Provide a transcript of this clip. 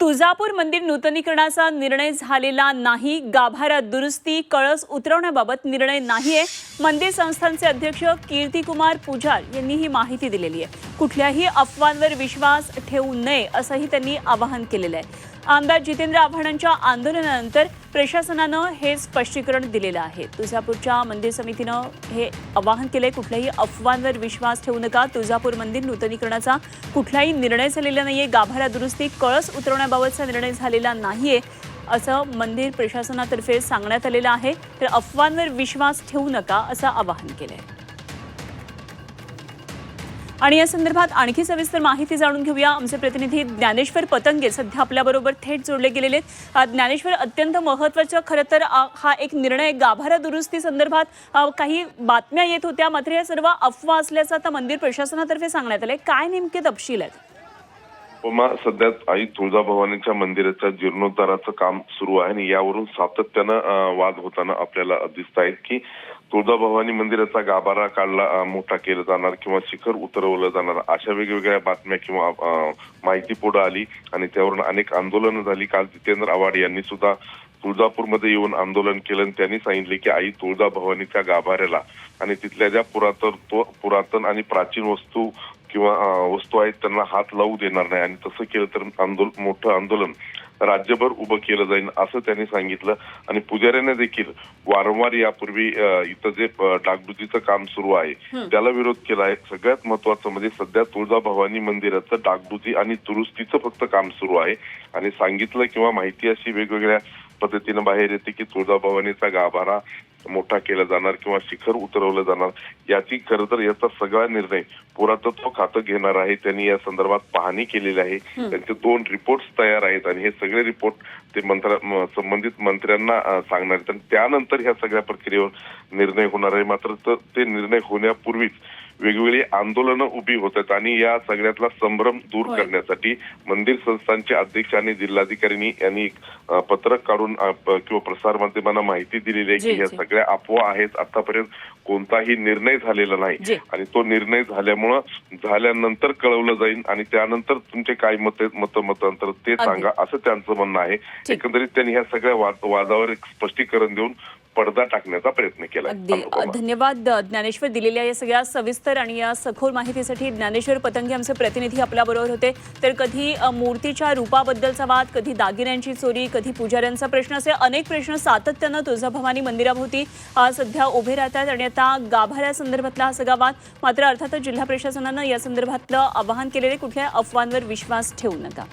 तुळजापूर मंदिर नूतनीकरणाचा निर्णय झालेला नाही. गाभाऱ्यात दुरुस्ती कळस उतरवण्याबाबत निर्णय नाही आहे मंदिर संस्थांचे अध्यक्ष कीर्तिकुमार पुजार यांनी ही माहिती दिलेली आहे. कुठल्याही अफवांवर विश्वास ठेवू नये असंही त्यांनी आवाहन केलेलं आहे. आमदार जितेंद्र आव्हाडांच्या आंदोलनानंतर प्रशासनानं हे स्पष्टीकरण दिलेलं आहे. तुळजापूरच्या मंदिर समितीनं हे आवाहन केलंय कुठल्याही अफवांवर विश्वास ठेवू नका. तुळजापूर मंदिर नूतनीकरणाचा कुठलाही निर्णय झालेला नाहीये. गाभारा दुरुस्ती कळस उतरवण्याबाबतचा निर्णय झालेला नाहीये असं मंदिर प्रशासनातर्फे सांगण्यात आलेलं आहे. तर अफवांवर विश्वास ठेवू नका असं आवाहन केलंय. आणि या संदर्भात आणखी सविस्तर माहिती जाणून घेऊया. आमचे प्रतिनिधी ज्ञानेश्वर पतंगे सध्या आपल्याबरोबर थेट जोडले गेलेले आहेत. ज्ञानेश्वर अत्यंत महत्त्वाचं खरं तर हा एक निर्णय गाभारा दुरुस्ती संदर्भात काही बातम्या येत होत्या. मात्र या सर्व अफवा असल्याचं आता मंदिर प्रशासनातर्फे सांगण्यात आले काय नेमके तपशील आहेत? उपमा सध्या आई तुळजाभवानीच्या मंदिराच्या जीर्णोद्धाराचं काम सुरू आहे आणि यावरून सातत्यानं वाद होताना आपल्याला दिसत आहेत की तुळजाभवानी मंदिराचा गाभारा काढला मोठा केला जाणार किंवा शिखर उतरवलं जाणार. अशा वेगवेगळ्या बातम्या किंवा माहिती पुढे आली आणि त्यावरून अनेक आंदोलनं झाली. काल जितेंद्र आव्हाड यांनी सुद्धा तुळजापूरमध्ये येऊन आंदोलन केलं आणि त्यांनी सांगितले की आई तुळजाभवानीच्या गाभाऱ्याला आणि तिथल्या ज्या पुरातन पुरातन आणि प्राचीन वस्तू किंवा वस्तू आहेत त्यांना हात लावू देणार नाही. आणि तसं केलं तर आंदोलन मोठं आंदोलन राज्यभर उभं केलं जाईल असं त्यांनी सांगितलं. आणि पुजाऱ्यांनी देखील वारंवार यापूर्वी इथं जे डागडुजीचं काम सुरू आहे त्याला विरोध केला. आहे सगळ्यात महत्वाचं म्हणजे सध्या तुळजाभवानी मंदिराचं डागडुजी आणि दुरुस्तीचं फक्त काम सुरू आहे. आणि सांगितलं किंवा माहिती अशी वेगवेगळ्या पद्धतीनं बाहेर येते की तुळजाभवानीचा गाभारा मोठा केला जाणार किंवा शिखर उतरवलं जाणार याची खरं तर याचा सगळा निर्णय पुरातत्व खातं घेणार आहे. त्यांनी या संदर्भात पाहणी केलेली आहे. त्यांचे दोन रिपोर्ट तयार आहेत आणि हे सगळे रिपोर्ट ते मंत्र्या संबंधित मंत्र्यांना सांगणार आहेत. आणि त्यानंतर ह्या सगळ्या प्रक्रियेवर निर्णय होणार आहे. मात्र ते निर्णय होण्यापूर्वीच वेगवेगळी आंदोलनं उभी होत आहेत आणि या सगळ्यातला संभ्रम दूर. करण्यासाठी मंदिर संस्थांचे अध्यक्ष आणि जिल्हाधिकाऱ्यांनी यांनी एक, पत्रक काढून किंवा प्रसार माध्यमांना माहिती दिलेली आहे की जी. सगळ्या अफवा आहेत आतापर्यंत कोणताही निर्णय झालेला. नाही आणि तो निर्णय झाल्यामुळं झाल्यानंतर कळवलं जाईल आणि त्यानंतर तुमचे काय मत मत मतांतर ते. सांगा असं त्यांचं म्हणणं आहे एकंदरीत त्यांनी ह्या सगळ्या वाद- वादावर एक स्पष्टीकरण देऊन पडदा टाकण्याचा प्रयत्न केला धन्यवाद ज्ञानेश्वर दिलेल्या या सगळ्या सविस्तर आणि या सखोल माहितीसाठी ज्ञानेश्वर पतंगे आमचे प्रतिनिधी आपल्या बरोबर होते. तर कधी मूर्तीच्या रूपाबद्दलचा वाद कधी दागिन्यांची चोरी कधी पुजाऱ्यांचा प्रश्न असे अनेक प्रश्न सातत्यानं तुळजाभवानी मंदिराभोवती सध्या उभे राहतात आणि आता गाभाऱ्या संदर्भातला हा सगळा वाद मात्र अर्थातच जिल्हा प्रशासनानं या संदर्भातलं आवाहन केलेले कुठल्या अफवांवर विश्वास ठेवू नका.